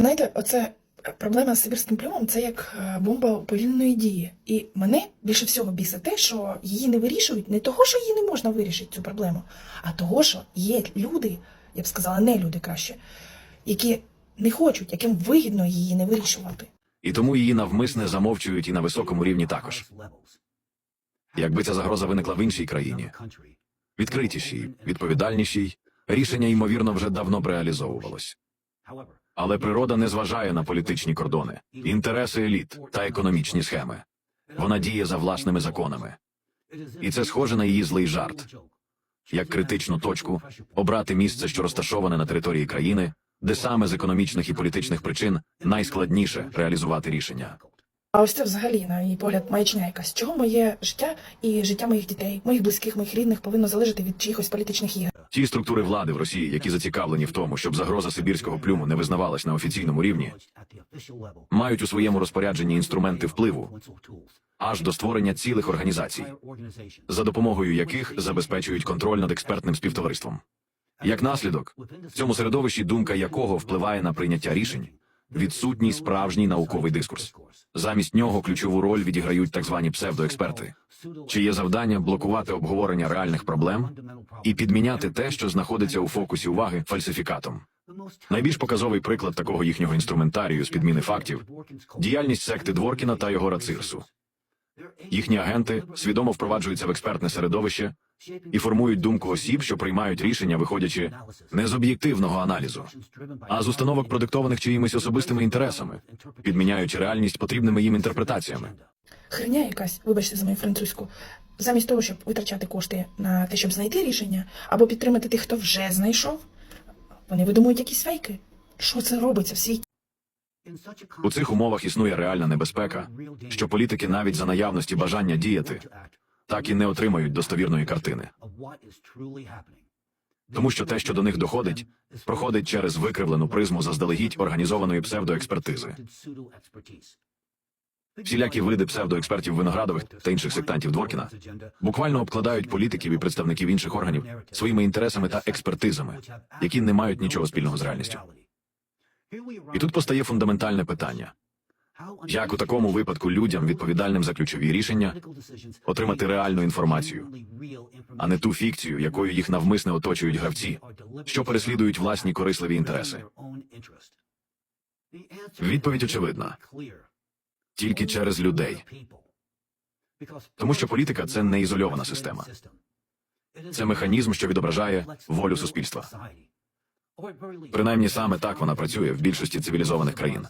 Знаєте, оце проблема з сибірським плюмом це як е, бомба повільної дії. І мене більше всього бісить те, що її не вирішують не того, що її не можна вирішити, цю проблему, а того, що є люди, я б сказала, не люди краще, які не хочуть, яким вигідно її не вирішувати. І тому її навмисне замовчують і на високому рівні також. Якби ця загроза виникла в іншій країні, відкритішій, відповідальнішій, рішення, ймовірно, вже давно б реалізовувалось. Але природа не зважає на політичні кордони, інтереси еліт та економічні схеми. Вона діє за власними законами. І це схоже на її злий жарт. Як критичну точку обрати місце, що розташоване на території країни, де саме з економічних і політичних причин найскладніше реалізувати рішення. А ось це взагалі, на мій погляд, маячня якась. Чого моє життя і життя моїх дітей, моїх близьких, моїх рідних повинно залежати від чиїхось політичних ігор? Ті структури влади в Росії, які зацікавлені в тому, щоб загроза сибірського плюму не визнавалась на офіційному рівні, мають у своєму розпорядженні інструменти впливу аж до створення цілих організацій, за допомогою яких забезпечують контроль над експертним співтовариством. Як наслідок, в цьому середовищі думка якого впливає на прийняття рішень, відсутній справжній науковий дискурс. Замість нього ключову роль відіграють так звані псевдоексперти, чиє завдання блокувати обговорення реальних проблем і підміняти те, що знаходиться у фокусі уваги фальсифікатом. Найбільш показовий приклад такого їхнього інструментарію з підміни фактів діяльність секти Дворкіна та його рацирсу. Їхні агенти свідомо впроваджуються в експертне середовище і формують думку осіб, що приймають рішення, виходячи не з об'єктивного аналізу, а з установок, продиктованих чиїмись особистими інтересами, підміняючи реальність потрібними їм інтерпретаціями. Хреня якась, вибачте за мою французьку. Замість того, щоб витрачати кошти на те, щоб знайти рішення, або підтримати тих, хто вже знайшов, вони видумують якісь фейки. Що це робиться в світі? У цих умовах існує реальна небезпека, що політики навіть за наявності бажання діяти так і не отримають достовірної картини, тому що те, що до них доходить, проходить через викривлену призму заздалегідь організованої псевдоекспертизи. Всілякі види псевдоекспертів виноградових та інших сектантів Дворкіна буквально обкладають політиків і представників інших органів своїми інтересами та експертизами, які не мають нічого спільного з реальністю. І тут постає фундаментальне питання: як у такому випадку людям, відповідальним за ключові рішення, отримати реальну інформацію, а не ту фікцію, якою їх навмисне оточують гравці, що переслідують власні корисливі інтереси? Відповідь очевидна тільки через людей, тому що політика це не ізольована система, це механізм, що відображає волю суспільства. Принаймні саме так вона працює в більшості цивілізованих країн.